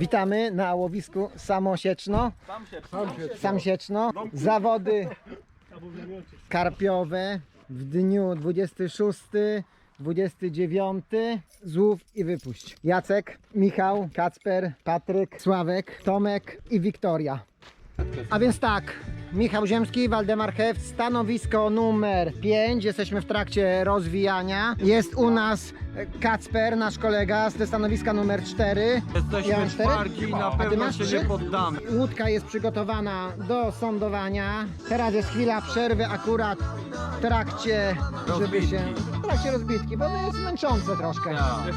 Witamy na łowisku Samosieczno. Samsieczno. Zawody karpiowe w dniu 26, 29. Złów i wypuść. Jacek, Michał, Kacper, Patryk, Sławek, Tomek i Wiktoria. A więc tak, Michał Ziemski, Waldemar Heft, stanowisko numer 5. Jesteśmy w trakcie rozwijania. Jest u nas Kacper, nasz kolega, ze stanowiska numer 4. Jesteśmy Ja twardzi i na pewno masz się trzy? nie poddamy. Łódka jest przygotowana do sądowania. Teraz jest chwila przerwy akurat w trakcie, żeby Rozbitki. się... W trakcie rozbitki, bo to jest męczące troszkę. Tak.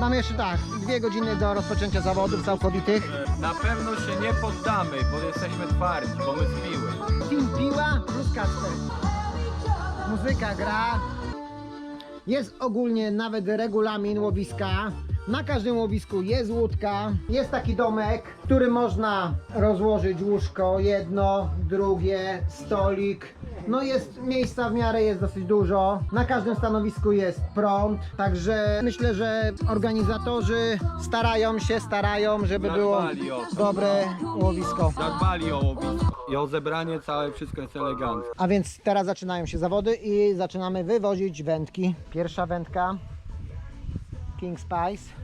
Mamy jeszcze tak, dwie godziny do rozpoczęcia zawodów całkowitych. Na pewno się nie poddamy, bo jesteśmy twardzi, bo my z Film Piła plus Kacper. Muzyka gra. Jest ogólnie nawet regulamin łowiska. Na każdym łowisku jest łódka. Jest taki domek, w którym można rozłożyć łóżko, jedno, drugie, stolik. No jest miejsca w miarę jest dosyć dużo. Na każdym stanowisku jest prąd. Także myślę, że organizatorzy starają się, starają, żeby było Zadbali o to. dobre łowisko. Zadbali o łowisko. I o zebranie całe, wszystko jest elegancko. A więc teraz zaczynają się zawody i zaczynamy wywozić wędki. Pierwsza wędka King Spice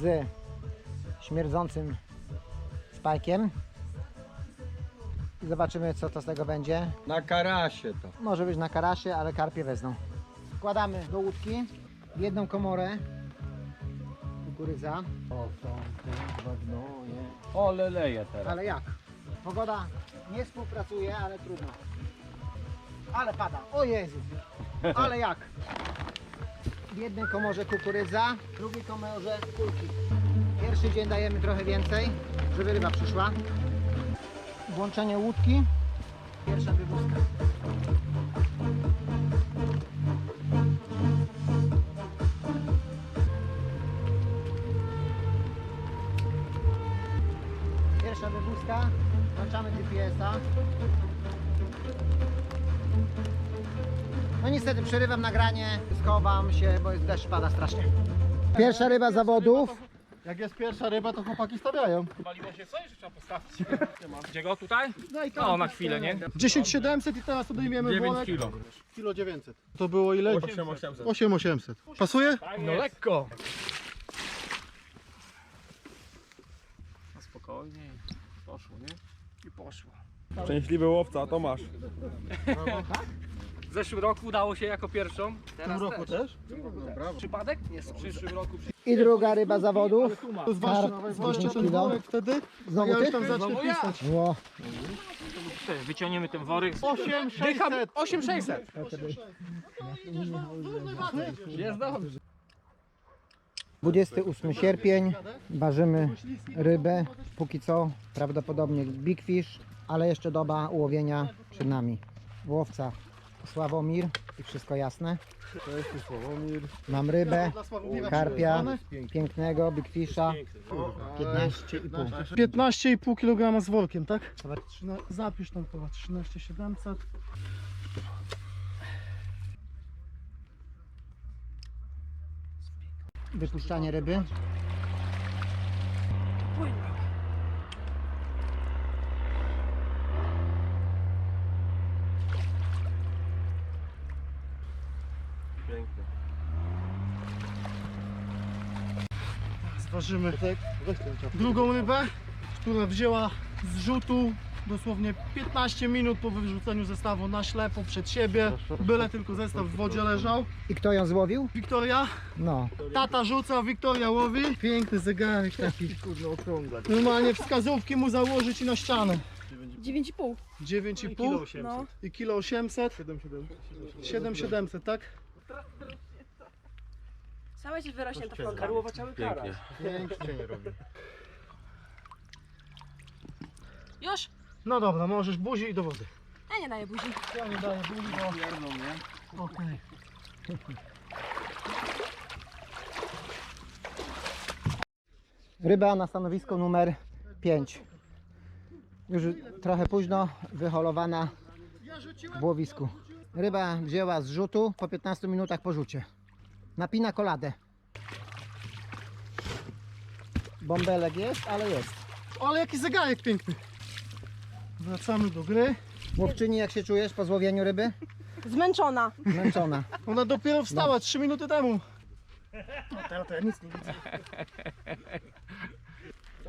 z śmierdzącym spajkiem. I zobaczymy co to z tego będzie. Na karasie to. Może być na karasie, ale karpie wezmą. Wkładamy do łódki jedną komorę kukurydza. O, są O, leleje teraz. Ale jak? Pogoda nie współpracuje, ale trudno. Ale pada. O Jezu. Ale jak? W jednej komorze kukurydza, w drugiej komorze kulki. Pierwszy dzień dajemy trochę więcej, żeby ryba przyszła. Włączenie łódki. Pierwsza wywózka. Pierwsza wywózka. Włączamy GPS-a. No niestety przerywam nagranie, schowam się, bo jest deszcz pada strasznie. Pierwsza ryba zawodów. Jak jest pierwsza ryba, to chłopaki stawiają. Paliło się coś, że trzeba postawić. Gdzie go tutaj? No i No, na chwilę, nie? 10 700 i teraz odejmiemy 9 worek. kilo. Kilo 900. To było ile? 8800. 8800. Pasuje? No lekko. No spokojnie. Poszło, nie? I poszło. Szczęśliwy łowca, to masz. W zeszłym roku udało się jako pierwszą. W tym roku też? Przypadek? Nie w przyszłym roku. I druga ryba zawodów. Zwłaszcza, Karp zwłaszcza 10 ten kilo. worek wtedy. Znowu ja już ty? tam zacznę pisać. Ło. Wyciągniemy ten worek. 8600. 8600. Jest dobrze. 28 sierpień. Ważymy rybę. Póki co prawdopodobnie Big Fish, ale jeszcze doba ułowienia przed nami. Łowca Sławomir i wszystko jasne. Cześć, Sławomir. Mam rybę, karpia, pięknego Big Fisha. 15,5. 15,5 kg z workiem, tak? Trzyna- Zapisz tam chyba 13700. Wypuszczanie ryby. Zważymy drugą rybę, która wzięła z rzutu dosłownie 15 minut po wyrzuceniu zestawu na ślepo przed siebie. Byle tylko zestaw w wodzie leżał. I kto ją złowił? Wiktoria, No. tata rzuca, Wiktoria łowi. Piękny zegarek taki. Normalnie wskazówki mu założyć i na ścianę. 9,5. 9,5 No. i kilo 800. 7700, tak? Całe się wyrośnie to program. Karłowa cały kara. Pięknie robi. Już? No dobra, możesz buzi i do wody. Ja nie daję buzi. Ja nie daję buzi, bo... Okej. Ryba na stanowisku numer 5. Już trochę późno, wyholowana w łowisku. Ryba wzięła z rzutu po 15 minutach po rzucie. Napina koladę. Bąbelek jest, ale jest. Ale jaki zegarek piękny. Wracamy do gry. Łowczyni, jak się czujesz po złowieniu ryby? Zmęczona. Zmęczona. Ona dopiero wstała 3 minuty temu. No teraz to ja nic nie widzę.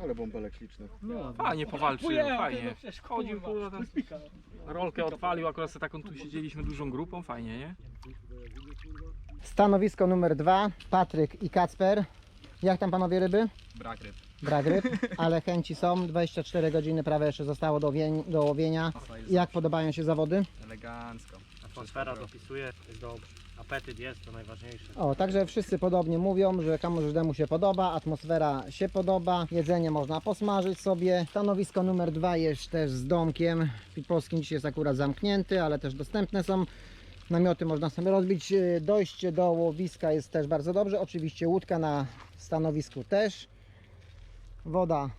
Ale bąbelek śliczny. Fajnie powalczył, fajnie. Chodził, kurwa, tam rolkę odpalił, akurat sobie taką tu siedzieliśmy dużą grupą, fajnie, nie? Stanowisko numer dwa. Patryk i Kacper. Jak tam panowie ryby? Brak ryb. Brak ryb, ale chęci są. 24 godziny prawie jeszcze zostało do, wień, do łowienia. Jak podobają się zawody? Elegancko. Atmosfera dopisuje, jest dobrze. Apetyt jest, to najważniejsze. O, także wszyscy podobnie mówią, że każdemu się podoba, atmosfera się podoba, jedzenie można posmażyć sobie. Stanowisko numer dwa jest też z domkiem. Polskim dzisiaj jest akurat zamknięty, ale też dostępne są. Namioty można sobie rozbić. Yy, Dojście do łowiska jest też bardzo dobrze. Oczywiście łódka na stanowisku też. Woda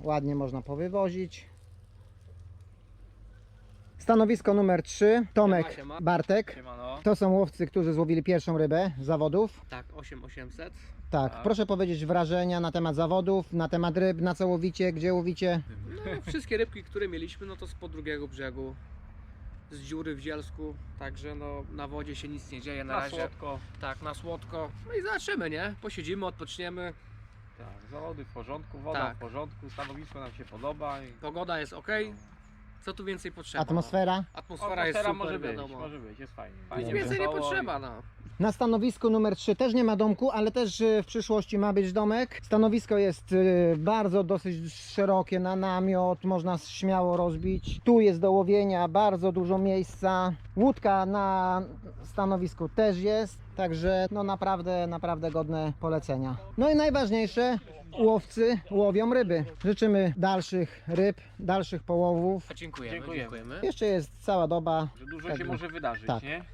ładnie można powywozić. Stanowisko numer 3. Tomek, Siema, siema. Bartek. Siemano. To są łowcy, którzy złowili pierwszą rybę z zawodów. Tak, 8800. Tak, Tak. proszę powiedzieć wrażenia na temat zawodów, na temat ryb, na co łowicie, gdzie łowicie. No, wszystkie rybki, które mieliśmy, no to spod drugiego brzegu. Z dziury w Zielsku, także no na wodzie się nic nie dzieje na, Na razie. słodko. Tak, na słodko. No i zobaczymy, nie? Posiedzimy, odpoczniemy. Tak, zawody w porządku, woda Tak. w porządku, stanowisko nam się podoba. I... Pogoda jest ok. Co tu więcej potrzeba? Atmosfera. No? Atmosfera, jest super, może być, wiadomo. może być, jest fajnie. Nic fajnie więcej nie i- potrzeba, no. Na stanowisku numer 3 też nie ma domku, ale też y, w przyszłości ma być domek. Stanowisko jest y, bardzo dosyć szerokie na namiot, można śmiało rozbić. Tu jest do łowienia bardzo dużo miejsca. Łódka na stanowisku też jest, także no naprawdę, naprawdę godne polecenia. No i najważniejsze, łowcy łowią ryby. Życzymy dalszych ryb, dalszych połowów. Dziękujemy, Dziękujemy. dziękujemy. Jeszcze jest cała doba. Że dużo Tak, się może wydarzyć, tak. nie?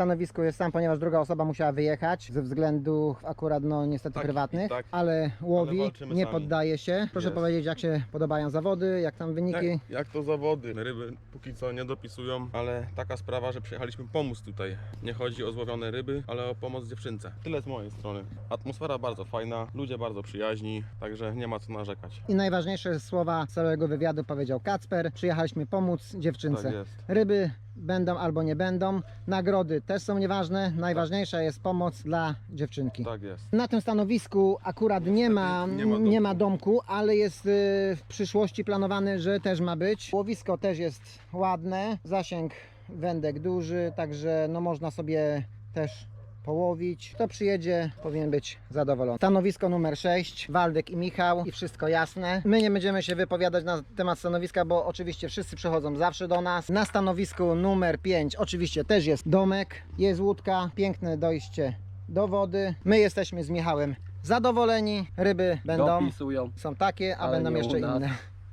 Stanowisku jest sam, ponieważ druga osoba musiała wyjechać ze względów akurat no niestety Tak, prywatnych, tak. ale łowi, Ale walczymy nie sami. poddaje się. Proszę Jest. powiedzieć jak się podobają zawody, jak tam wyniki. Jak, jak to zawody? Ryby póki co nie dopisują, ale taka sprawa, że przyjechaliśmy pomóc tutaj. Nie chodzi o złowione ryby, ale o pomoc dziewczynce. Tyle z mojej strony. Atmosfera bardzo fajna, ludzie bardzo przyjaźni, także nie ma co narzekać. I najważniejsze słowa całego wywiadu powiedział Kacper. Przyjechaliśmy pomóc dziewczynce. Tak jest. Ryby będą albo nie będą, nagrody też są nieważne, najważniejsza jest pomoc dla dziewczynki. Tak jest. Na tym stanowisku akurat nie ma, nie ma nie ma domku. domku, ale jest y, w przyszłości planowany, że też ma być. Łowisko też jest ładne, zasięg wędek duży, także no można sobie też połowić. Kto przyjedzie, powinien być zadowolony. Stanowisko numer 6, Waldek i Michał i wszystko jasne. My nie będziemy się wypowiadać na temat stanowiska, bo oczywiście wszyscy przychodzą zawsze do nas. Na stanowisku numer 5 oczywiście też jest domek, jest łódka, piękne dojście do wody. My jesteśmy z Michałem zadowoleni, ryby będą, Dopisują. są takie, a Ale będą nie jeszcze u nas. inne.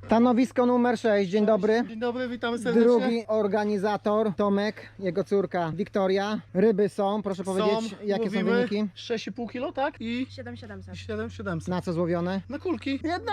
Stanowisko numer 6, dzień dobry. Dzień dobry, witamy serdecznie. Drugi organizator Tomek, jego córka Wiktoria. Ryby są, proszę powiedzieć, jakie mówimy, są wyniki? 6,5 kg, tak? I 7700. 7700. Na co złowione? Na kulki. Jedna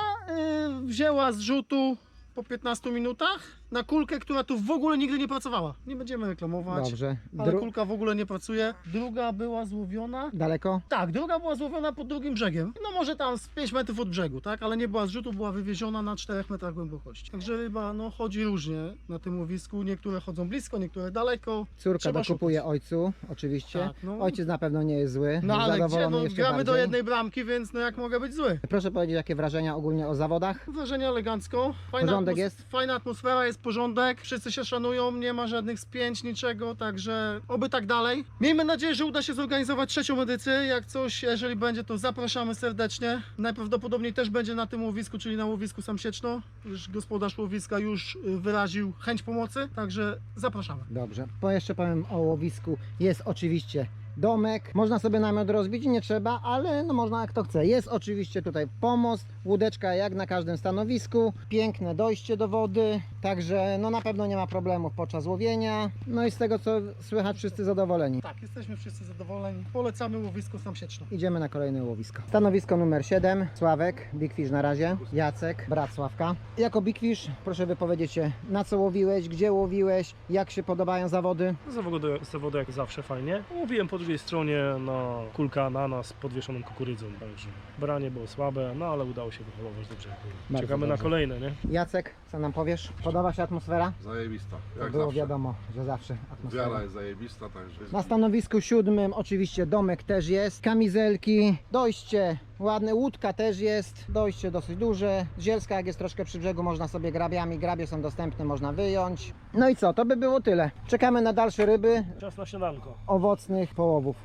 y, wzięła z rzutu po 15 minutach na kulkę, która tu w ogóle nigdy nie pracowała. Nie będziemy reklamować. Dobrze. Ale Dru- kulka w ogóle nie pracuje. Druga była złowiona. Daleko? Tak, druga była złowiona pod drugim brzegiem. No może tam z 5 metrów od brzegu, tak? Ale nie była z rzutu, była wywieziona na 4 metrach głębokości. Także ryba no, chodzi różnie na tym łowisku. Niektóre chodzą blisko, niektóre daleko. Córka Trzeba dokupuje szukać. ojcu, oczywiście. Tak, no. Ojciec na pewno nie jest zły. No jest ale gdzie? zadowolony No, jeszcze gramy do bardziej. jednej bramki, więc no jak mogę być zły? Proszę powiedzieć, jakie wrażenia ogólnie o zawodach? Wrażenie elegancko. Fajna Porządek jest? Fajna atmosfera, jest porządek. Wszyscy się szanują, nie ma żadnych spięć, niczego, także oby tak dalej. Miejmy nadzieję, że uda się zorganizować trzecią edycję. Jak coś, jeżeli będzie, to zapraszamy serdecznie. Najprawdopodobniej też będzie na tym łowisku, czyli na łowisku Samsieczno. Już gospodarz łowiska już y, wyraził chęć pomocy, także zapraszamy. Dobrze. Po jeszcze powiem o łowisku. Jest oczywiście domek. Można sobie namiot rozbić, nie trzeba, ale no można jak to chce. Jest oczywiście tutaj pomost, łódeczka jak na każdym stanowisku. Piękne dojście do wody. Także no na pewno nie ma problemów podczas łowienia. No i z tego co słychać wszyscy zadowoleni. Tak, jesteśmy wszyscy zadowoleni. Polecamy łowisko Samsieczno. Idziemy na kolejne łowisko. Stanowisko numer 7. Sławek, Big Fish na razie. Jacek, brat Sławka. Jako Big Fish proszę wypowiedzieć się, na co łowiłeś, gdzie łowiłeś, jak się podobają zawody. Zawody, zawody jak zawsze fajnie. Łowiłem po drugiej stronie na kulka ananas z podwieszoną kukurydzą, także branie było słabe, no ale udało się wyholować dobrze. Bardzo Czekamy na dobrze. kolejne, nie? Jacek, co nam powiesz? Podoba się atmosfera? Zajebista. Jak było zawsze. wiadomo, że zawsze atmosfera. Wiara jest zajebista, także. Na stanowisku siódmym oczywiście domek też jest, kamizelki, dojście ładne, łódka też jest, dojście dosyć duże, zielska jak jest troszkę przy brzegu można sobie grabiami, grabie są dostępne, można wyjąć. No i co, to by było tyle. Czekamy na dalsze ryby, Czas na śniadanko. owocnych połowów.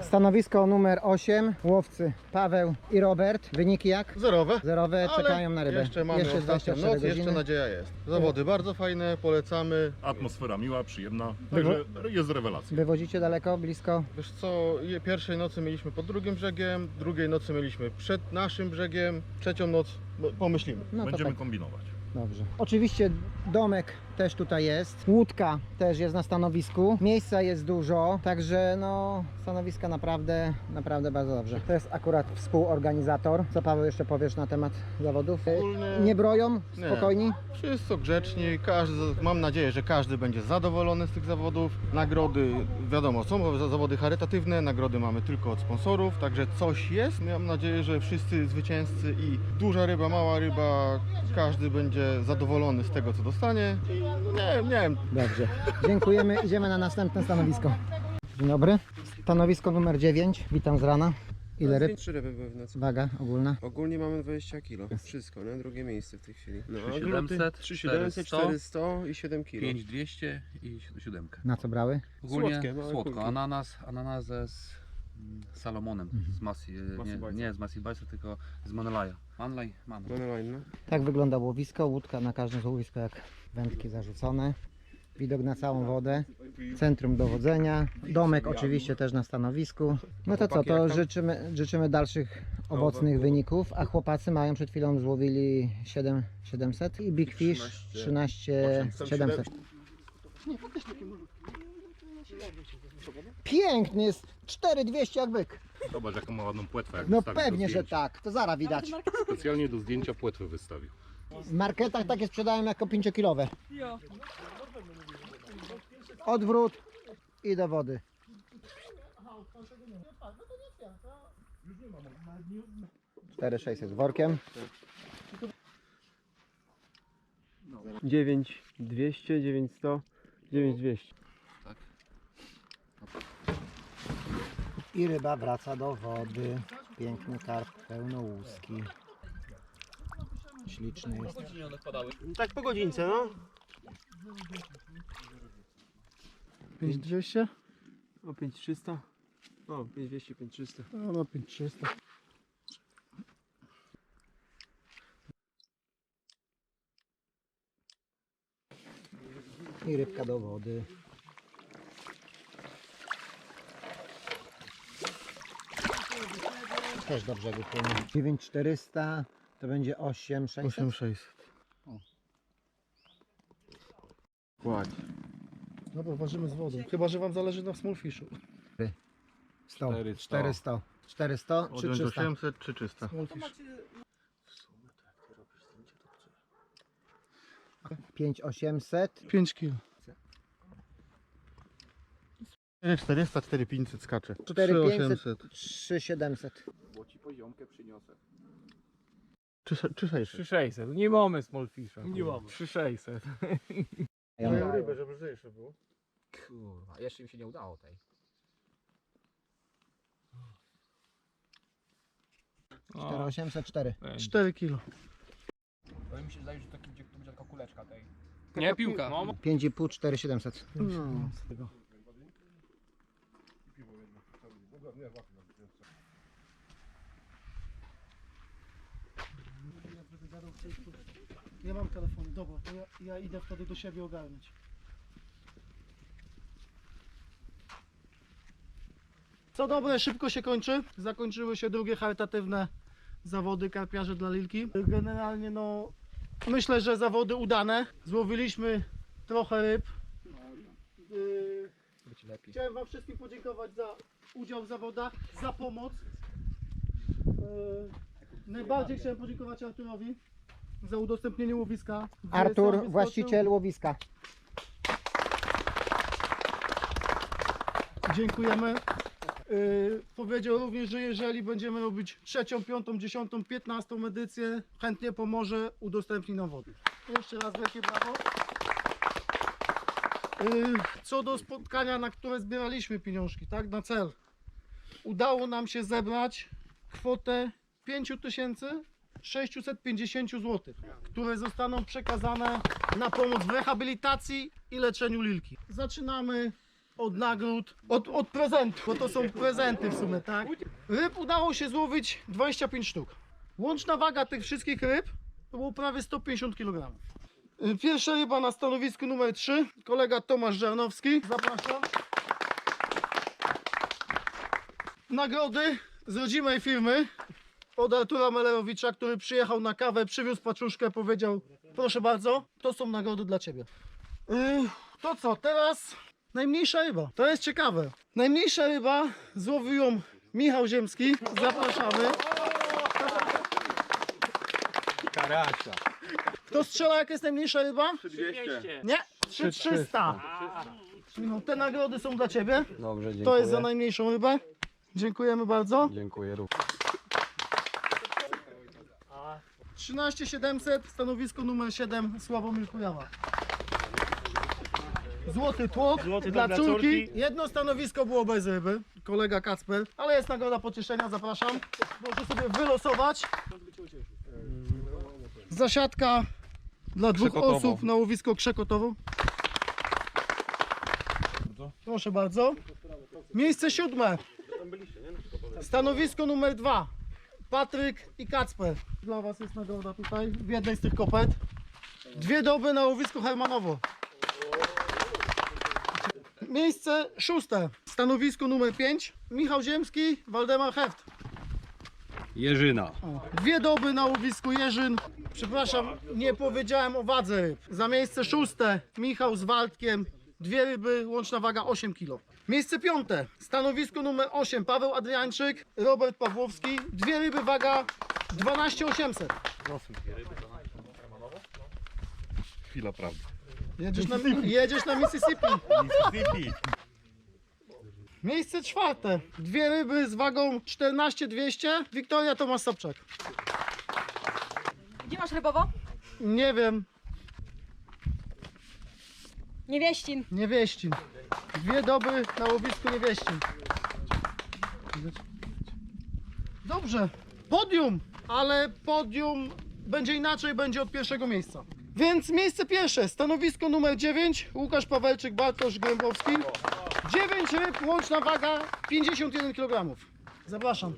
Stanowisko numer 8, łowcy Paweł i Robert. Wyniki jak? Zerowe. Zerowe, Ale czekają na rybę. Jeszcze mamy Jeszcze ostatnią 24 noc, jeszcze godziny. nadzieja jest. Zawody bardzo fajne, polecamy. Atmosfera miła, przyjemna. Także jest rewelacja. Wywozicie daleko, blisko? Wiesz co, je- pierwszej nocy mieliśmy pod drugim brzegiem, drugiej nocy mieliśmy przed naszym brzegiem, trzecią noc no, pomyślimy. No to Będziemy tak. kombinować. Dobrze. Oczywiście domek też tutaj jest. Łódka też jest na stanowisku. Miejsca jest dużo, także no stanowiska naprawdę, naprawdę bardzo dobrze. To jest akurat współorganizator. Co Paweł jeszcze powiesz na temat zawodów? Ogólnie- Nie broją? Nie. Spokojni? Wszyscy grzeczni, każdy, mam nadzieję, że każdy będzie zadowolony z tych zawodów. Nagrody, wiadomo, są za- zawody charytatywne, nagrody mamy tylko od sponsorów, także coś jest. Mam nadzieję, że wszyscy zwycięzcy i duża ryba, mała ryba, każdy będzie zadowolony z tego, co dostanie. I nie, nie wiem, Dobrze. Dziękujemy. Idziemy na następne stanowisko. Dzień dobry. Stanowisko numer 9. Witam z rana. Ile ryb? Trzy ryby były w nocy. Waga ogólna. Ogólnie mamy 20 kg. Wszystko, nie? Drugie miejsce w tej chwili. No, a 3700, gluty 3700, 400 i 7 kg. 5200 i siódemkę. Na co brały? Ogólnie Słodkie, małe słodko. kulki. Ananas, ananas z Salomonem, z Masi, nie, nie z Masi Bajsa, tylko z Manalaja. Manlaj. Monoline, no. Tak wygląda łowisko. Łódka na każdym łowisku jak wędki zarzucone. Widok na całą wodę. Centrum dowodzenia. Domek oczywiście też na stanowisku. No to co, to życzymy, życzymy dalszych owocnych wyników. A chłopacy mają przed chwilą złowili 7, 700 i Big Fish 13 700. Piękny jest 4200 jak byk. Zobacz jaką ma ładną płetwę. jak No wystawił do pewnie, że zdjęcia. tak. To zara widać. Specjalnie do zdjęcia płetwy wystawił. W marketach takie sprzedają jako 5-kilowe. Odwrót i do wody. Cztery sześćset z workiem. 9 200, 900, 9200. I ryba wraca do wody. Piękny karp, pełnołuski. Śliczny jest. Tak po godzince, no. 5200? O 5300. O, 5200, 5300. No, no 5300. I rybka do wody. Też do brzegu płynie. 9400 to będzie 8600. 8600. Ładnie. Dobra, ważymy z wodą. Chyba, że wam zależy na smallfishu. 100, 400. 400, 400 czy 300? 800 czy 300? Smallfish. 5800, 5 kg. 400, 4500 skacze. 4500, 3700. Czy, czy 600? 3600, nie mamy smallfisha. Nie mamy. 3600. Mają rybę, żeby lżejsze było. Kurwa, jeszcze mi się nie udało tej. No, 4804. 4 kg. To mi się zdaje, że to będzie taka kuleczka tej. Nie, piłka. No, 5,5, 4700. No, z tego. Ja mam telefon, dobra, to ja, ja idę wtedy do siebie ogarnąć. Co dobre, szybko się kończy. Zakończyły się drugie charytatywne zawody karpiarze dla Lilki. Generalnie no Myślę, że zawody udane. Złowiliśmy trochę ryb. Yy, Chciałem Wam wszystkim podziękować za udział w zawodach, za pomoc. Yy, Najbardziej chciałem podziękować Arturowi za udostępnienie łowiska. gdzie sam Artur, wyskoczył. właściciel łowiska. Dziękujemy. Yy, powiedział również, że jeżeli będziemy robić trzecią, piątą, dziesiątą, piętnastą edycję, chętnie pomoże, udostępni nam wody. Jeszcze raz wielkie brawo. Co do spotkania, na które zbieraliśmy pieniążki, tak, na cel. Udało nam się zebrać kwotę 5650 zł, które zostaną przekazane na pomoc w rehabilitacji i leczeniu lilki. Zaczynamy od nagród, od, od prezentów, bo to są prezenty w sumie, tak? Ryb udało się złowić 25 sztuk. Łączna waga tych wszystkich ryb to było prawie 150 kg. Pierwsza ryba na stanowisku numer 3, kolega Tomasz Żarnowski, zapraszam. Nagrody z rodzimej firmy od Artura Melerowicza, który przyjechał na kawę, przywiózł paczuszkę, powiedział proszę bardzo, to są nagrody dla Ciebie. Yy, to co, teraz najmniejsza ryba. To jest ciekawe. Najmniejsza ryba złowił ją Michał Ziemski. Zapraszamy. Karasia. Kto strzela, jak jest najmniejsza ryba? 200. Nie, 3300. No, te nagrody są dla Ciebie. Dobrze, dziękuję. To jest za najmniejszą rybę. Dziękujemy bardzo. Dziękuję również. 13700, stanowisko numer 7, Sławomir Kujawa. Złoty tłok Złoty dla tłok dla córki. córki. Jedno stanowisko było bez ryby, kolega Kacper, ale jest nagroda pocieszenia, zapraszam. Możecie sobie wylosować. Zasiadka dla dwóch Krzekotowo. osób na łowisko Krzekotowo. Proszę bardzo. Miejsce siódme. Stanowisko numer dwa. Patryk i Kacper. Dla Was jest nagroda tutaj, w jednej z tych kopet. Dwie doby na łowisku Hermanowo. Miejsce szóste. Stanowisko numer 5. Michał Ziemski, Waldemar Heft. Jerzyna. Dwie doby na łowisku Jerzyn. Przepraszam, nie powiedziałem o wadze ryb. Za miejsce szóste Michał z Waldkiem. Dwie ryby, łączna waga 8 kg. Miejsce piąte. Stanowisko numer 8. Paweł Adriańczyk, Robert Pawłowski. Dwie ryby, waga 12800. Chwila prawdy. Jedziesz na, jedziesz na Mississippi. Miejsce czwarte. Dwie ryby z wagą 14200. Wiktoria Tomasz Sobczak. Gdzie masz rybowo? Nie wiem, Niewieścin. Niewieścin. Dwie doby na łowisku Niewieścin. Dobrze. Podium, ale podium będzie inaczej, będzie od pierwszego miejsca. Więc miejsce pierwsze, stanowisko numer 9, Łukasz Pawelczyk, Bartosz Głębowski. 9 ryb, łączna waga 51 kg. Zapraszam.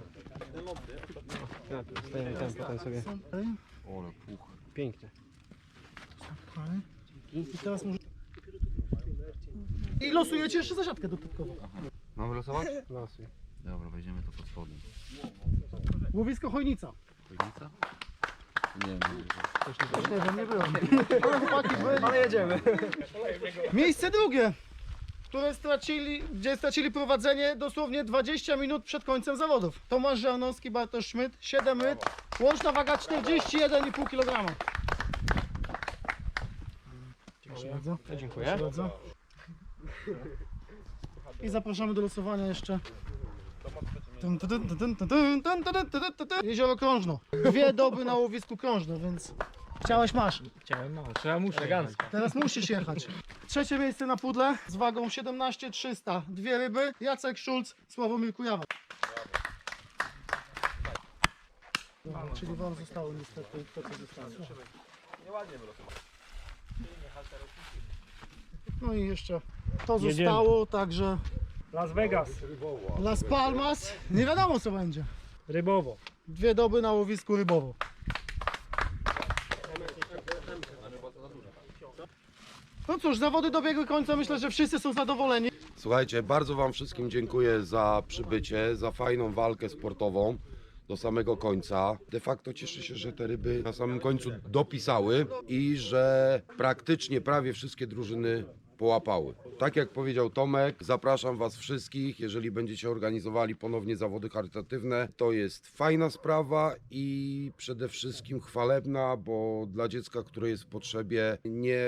Ten, ten, potem sobie. Pięknie. I teraz może... I losujecie jeszcze zasiadkę dodatkową. Mamy losować? Losuj. Dobra, weźmiemy to pod spodem. Łowisko Chojnica. Chojnica? Nie, nie. Nie wiem, nie byłem. Ale jedziemy. Miejsce drugie, które stracili, gdzie stracili prowadzenie dosłownie 20 minut przed końcem zawodów. Tomasz Żarnowski, Bartosz Szmyt, 7 ryb, łączna waga 41,5 kg. Proszę bardzo. Dziękuję. Bardzo. I zapraszamy do losowania jeszcze. Tun, tun, tun, tun, tun, tun, tun, tun, tun, tun, tun. Jezioro Krążno. Dwie doby na łowisku Krążno, więc chciałeś masz. Chciałem, no, trzeba muszę. Elegancko. Teraz musisz jechać. Trzecie miejsce na pudle z wagą 17300. Dwie ryby. Jacek Szulc, Sławomir Kujawa. Dobra, czyli wam zostało niestety to, co zostało. No i jeszcze to zostało, także Las Vegas. Las Palmas. Nie wiadomo co będzie. Rybowo. Dwie doby na łowisku rybowo. Cóż, zawody dobiegły końca. Myślę, że wszyscy są zadowoleni. Słuchajcie, bardzo Wam wszystkim dziękuję za przybycie, za fajną walkę sportową. do samego końca. De facto cieszę się, że te ryby na samym końcu dopisały i że praktycznie prawie wszystkie drużyny połapały. Tak jak powiedział Tomek, zapraszam Was wszystkich, jeżeli będziecie organizowali ponownie zawody charytatywne. To jest fajna sprawa i przede wszystkim chwalebna, bo dla dziecka, które jest w potrzebie, nie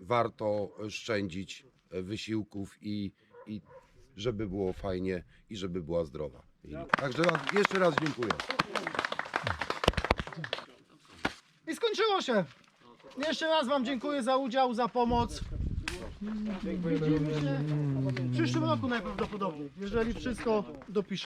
warto szczędzić wysiłków i, i żeby było fajnie i żeby była zdrowa. I, także jeszcze raz dziękuję. I skończyło się. Jeszcze raz Wam dziękuję za udział, za pomoc. Widzimy się w przyszłym roku najprawdopodobniej, jeżeli wszystko dopisze.